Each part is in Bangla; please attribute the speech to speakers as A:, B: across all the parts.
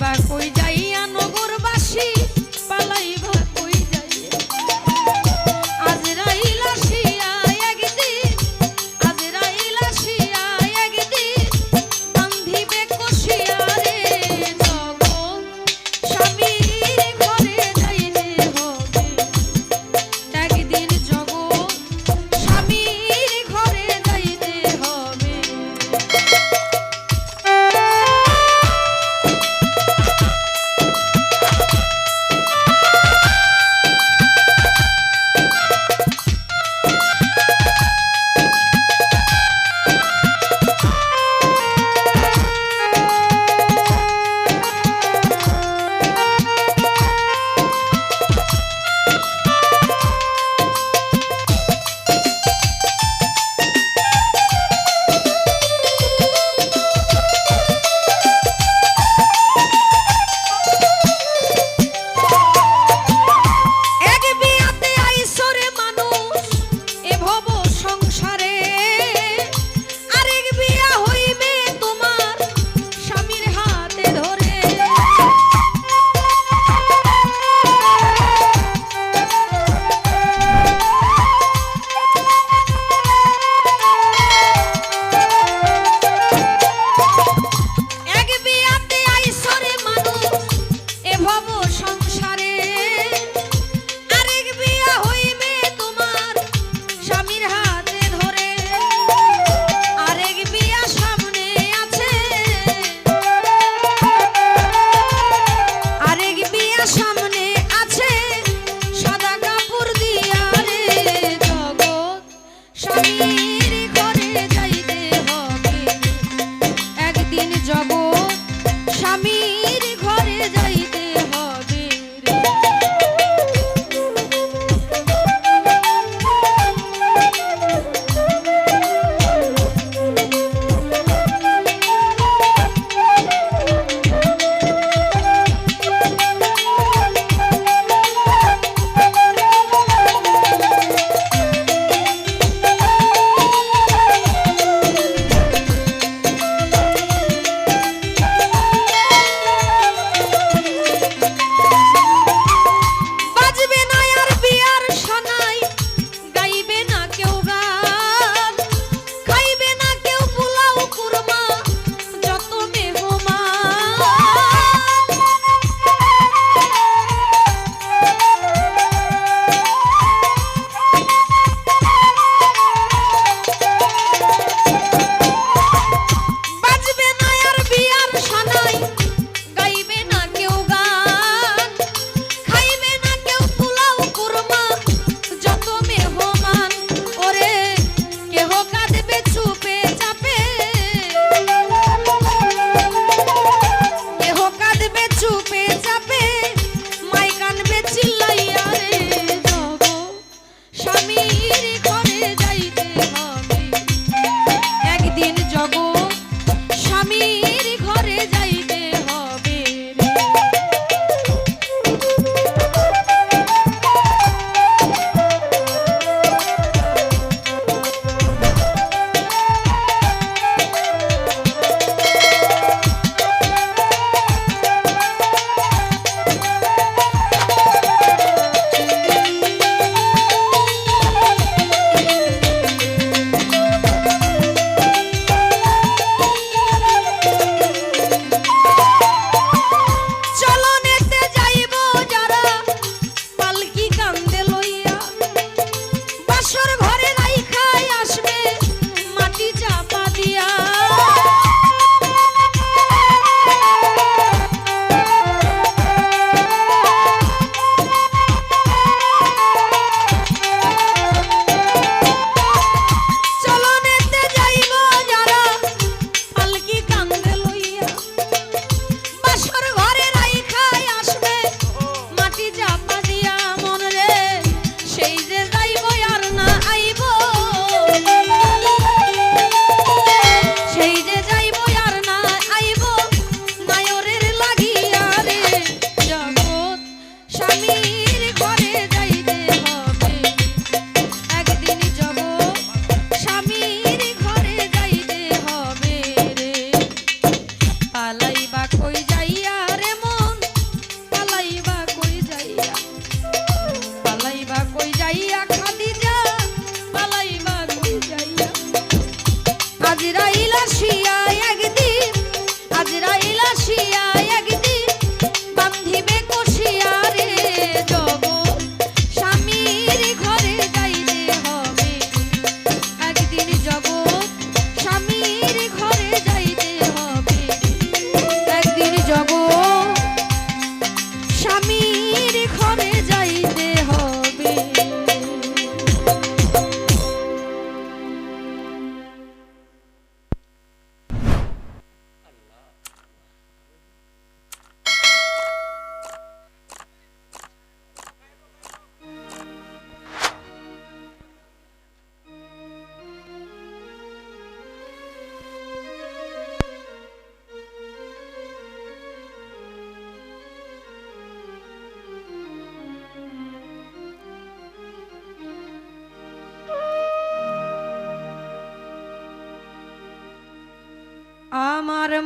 A: bakoitza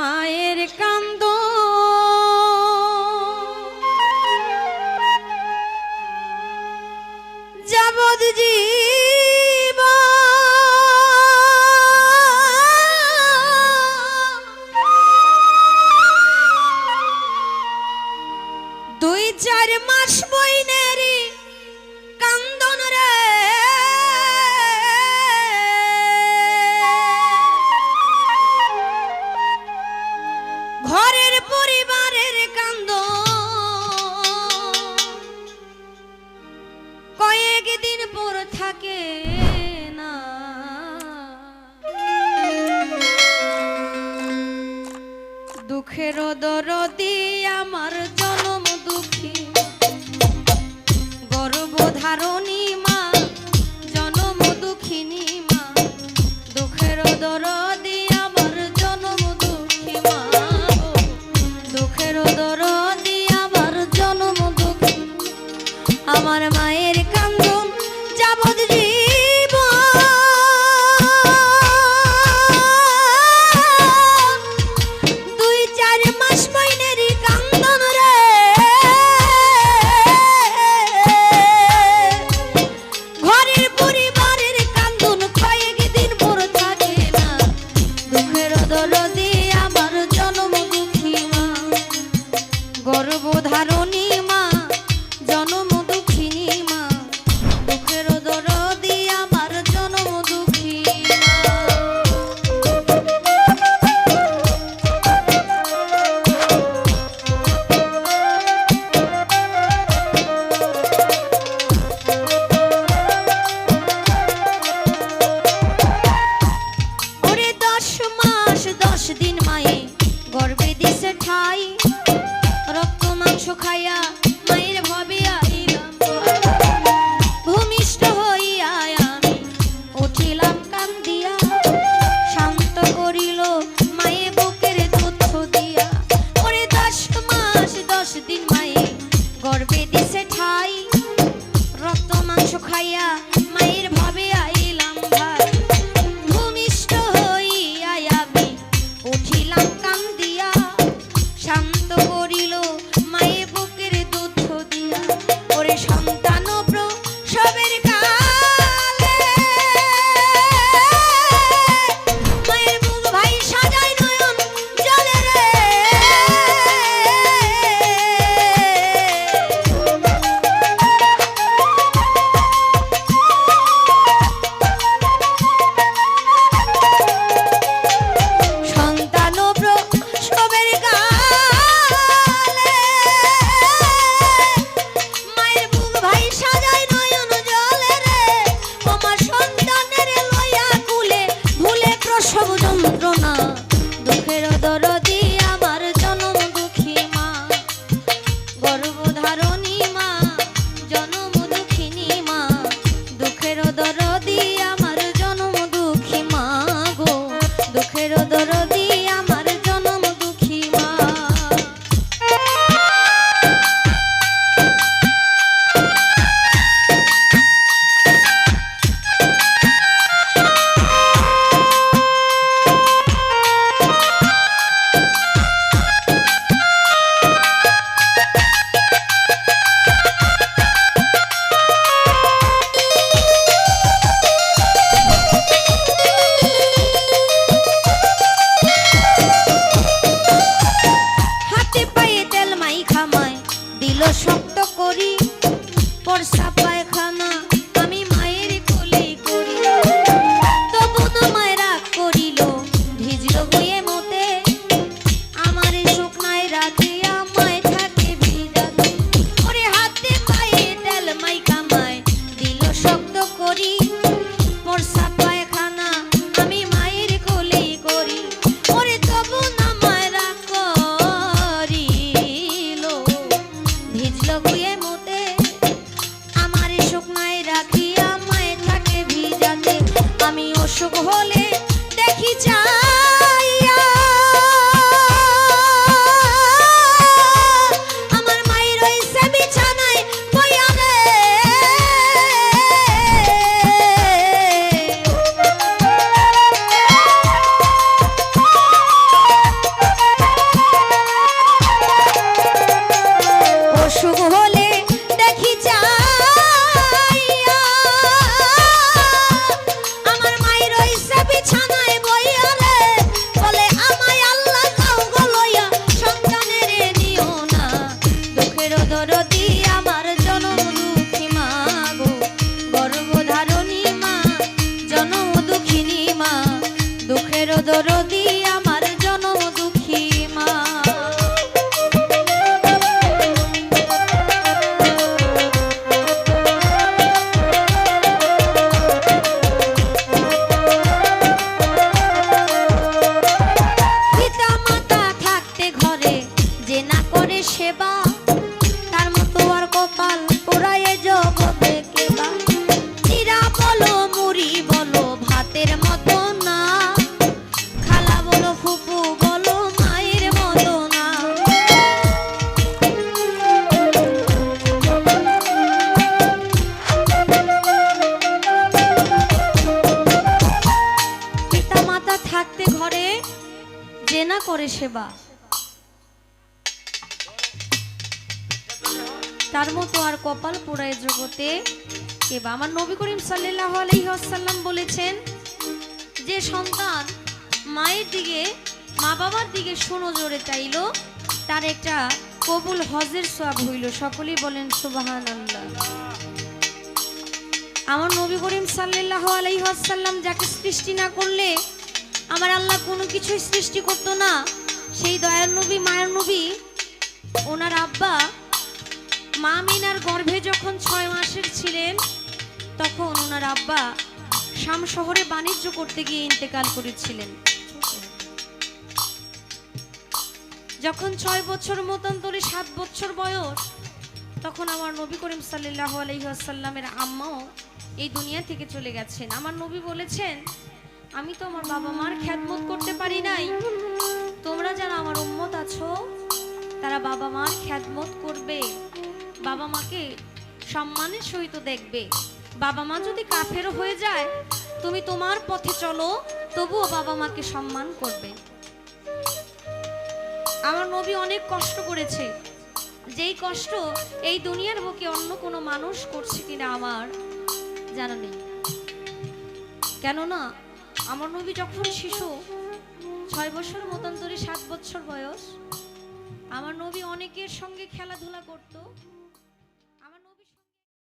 A: মায়ের কান্দ। যাবদ জীব থাকে
B: অসুখ হলে দেখি চাইয়া সেবা তার মতো আর কপাল পোড়ায় জগতে। কেবা আমার নবী করিম সাল্লাহ আলহিহাসাল্লাম বলেছেন, যে সন্তান মায়ের দিকে মা বাবার দিকে সুনজরে চাইল, তার একটা কবুল হজের সব হইল। সকলেই বলেন সুবাহান আল্লাহ আমার নবী করিম সাল্লাহ আলাইহাসাল্লাম যাকে সৃষ্টি না করলে, আমার আল্লাহ কোনো কিছুই সৃষ্টি করতো না। সেই দয়ার নবী, মায়ের নবী, ওনার আব্বা মা মিনার গর্ভে যখন ছয় মাসের ছিলেন, তখন ওনার আব্বা শাম শহরে বাণিজ্য করতে গিয়ে ইন্তেকাল করেছিলেন। যখন ছয় বছর মতান্তরে সাত বছর বয়স, তখন আমার নবী করিম সাল্লাহ আলহিহাসাল্লামের আম্মাও এই দুনিয়া থেকে চলে গেছেন। আমার নবী বলেছেন, আমি তো আমার বাবা মার খ্যাতমত করতে পারি নাই তোমরা যারা আমার উম্মত আছো, তারা বাবা মার খ্যাতমত করবে। বাবা মাকে সম্মানের সহিত দেখবে। বাবা মা যদি কাফেরও হয়ে যায়, তুমি তোমার পথে চলো, তবুও বাবা মাকে সম্মান করবে। আমার নবী অনেক কষ্ট করেছে। যেই কষ্ট এই দুনিয়ার বুকে অন্য কোনো মানুষ করছে কিনা আমার জানা নেই। কেননা, আমার নবী যখন শিশু ছয় বছর মতান্তরে সাত বছর বয়স। আমার নবী অনেকের সঙ্গে খেলাধুলা করতো।